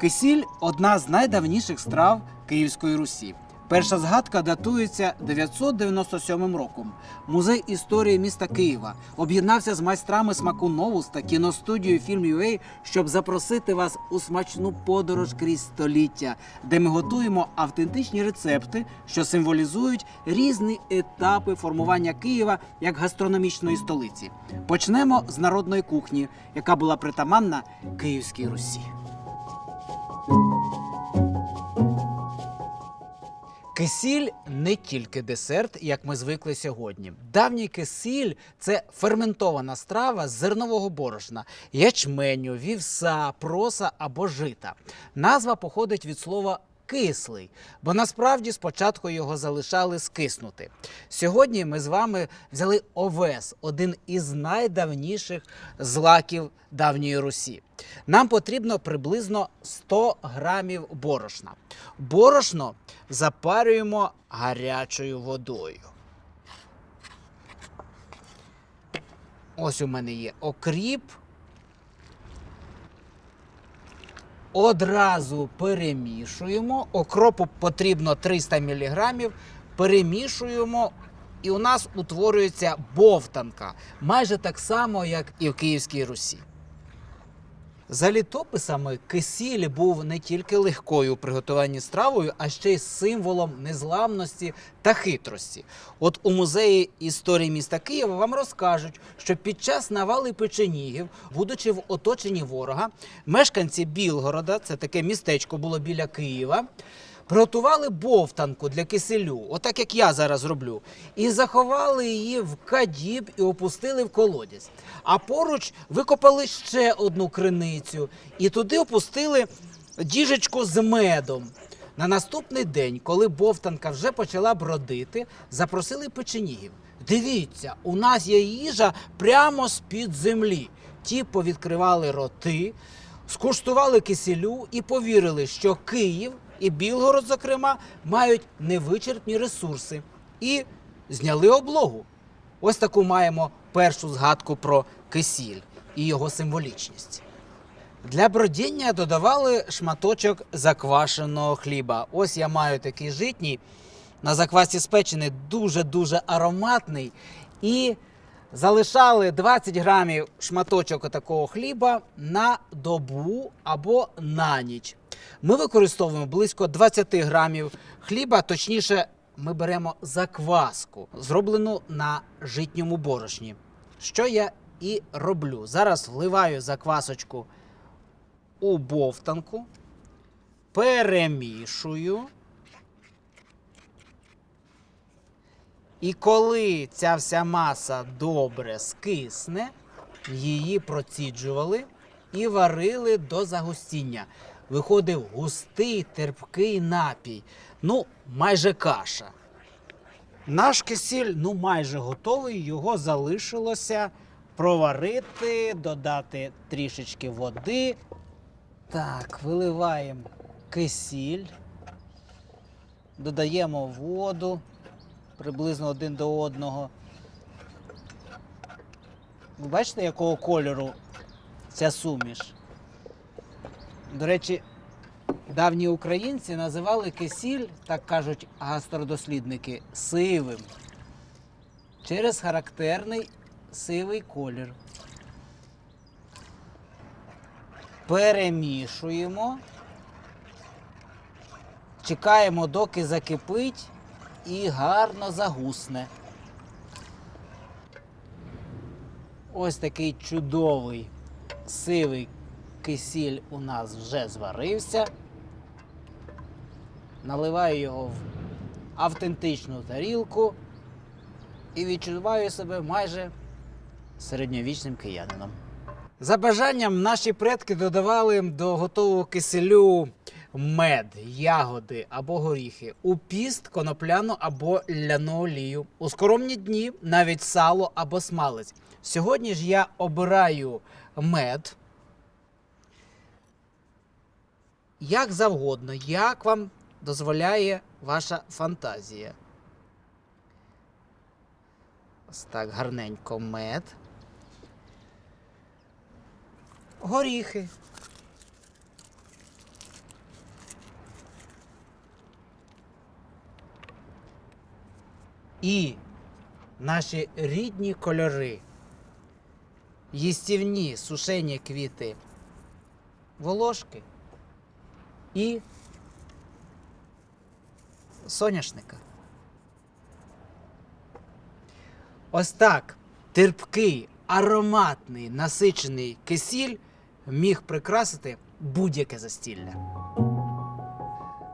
Кисіль одна з найдавніших страв Київської Русі. Перша згадка датується 997 роком. Музей історії міста Києва об'єднався з майстрами смаку Новус та кіностудією Film.ua, щоб запросити вас у смачну подорож крізь століття, де ми готуємо автентичні рецепти, що символізують різні етапи формування Києва як гастрономічної столиці. Почнемо з народної кухні, яка була притаманна Київській Русі. Кисіль не тільки десерт, як ми звикли сьогодні. Давній кисіль це ферментована страва з зернового борошна, ячменю, вівса, проса або жита. Назва походить від слова кислий, бо насправді спочатку його залишали скиснути. Сьогодні ми з вами взяли овес, один із найдавніших злаків давньої Русі. Нам потрібно приблизно 100 грамів борошна. Борошно запарюємо гарячою водою. Ось у мене є окріп. Одразу перемішуємо. Окропу потрібно 300 мг. Перемішуємо, і у нас утворюється бовтанка. Майже так само, як і в Київській Русі. За літописами кисіль був не тільки легкою у приготуванні стравою, а ще й символом незламності та хитрості. От у музеї історії міста Києва вам розкажуть, що під час навали печенігів, будучи в оточенні ворога, мешканці Білгорода, це таке містечко було біля Києва. Приготували бовтанку для киселю, отак як я зараз роблю, і заховали її в кадіб і опустили в колодязь. А поруч викопали ще одну криницю і туди опустили діжечку з медом. На наступний день, коли бовтанка вже почала бродити, запросили печенігів. Дивіться, у нас є їжа прямо з-під землі. Ті повідкривали роти, скуштували киселю і повірили, що Київ і Білгород, зокрема, мають невичерпні ресурси і зняли облогу. Ось таку маємо першу згадку про кисіль і його символічність. Для бродіння додавали шматочок заквашеного хліба. Ось я маю такий житній, на заквасі спечений, дуже-дуже ароматний. І залишали 20 грамів шматочок такого хліба на добу або на ніч. Ми використовуємо близько 20 грамів хліба, точніше, ми беремо закваску, зроблену на житньому борошні. Що я і роблю. Зараз вливаю заквасочку у бовтанку, перемішую. І коли ця вся маса добре скисне, її проціджували і варили до загустіння. Виходив густий терпкий напій, ну, майже каша. Наш кисіль ну майже готовий, його залишилося проварити, додати трішечки води. Так, виливаємо кисіль, додаємо воду приблизно один до одного. Ви бачите, якого кольору ця суміш? До речі, давні українці називали кисіль, так кажуть гастродослідники, сивим через характерний сивий колір. Перемішуємо, чекаємо, доки закипить і гарно загусне. Ось такий чудовий сивий кисіль у нас вже зварився. Наливаю його в автентичну тарілку і відчуваю себе майже середньовічним киянином. За бажанням наші предки додавали до готового киселю мед, ягоди або горіхи, у піст, конопляну або ляну олію, у скоромні дні навіть сало або смалець. Сьогодні ж я обираю мед. Як завгодно, як вам дозволяє ваша фантазія. Ось так гарненько мед. Горіхи. І наші рідні кольори їстівні сушені квіти, волошки і соняшника. Ось так терпкий, ароматний, насичений кисіль міг прикрасити будь-яке застілля.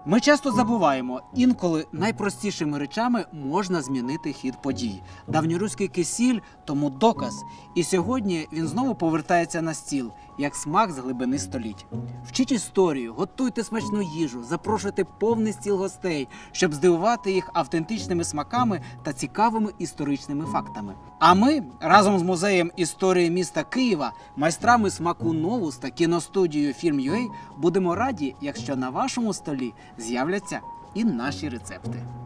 Ми часто забуваємо, інколи найпростішими речами можна змінити хід подій. Давньоруський кисіль тому доказ. І сьогодні він знову повертається на стіл, як смак з глибини століть. Вчіть історію, готуйте смачну їжу, запрошуйте повний стіл гостей, щоб здивувати їх автентичними смаками та цікавими історичними фактами. А ми разом з музеєм історії міста Києва, майстрами смаку Новус та кіностудією Фільм.UA будемо раді, якщо на вашому столі з'являться і наші рецепти.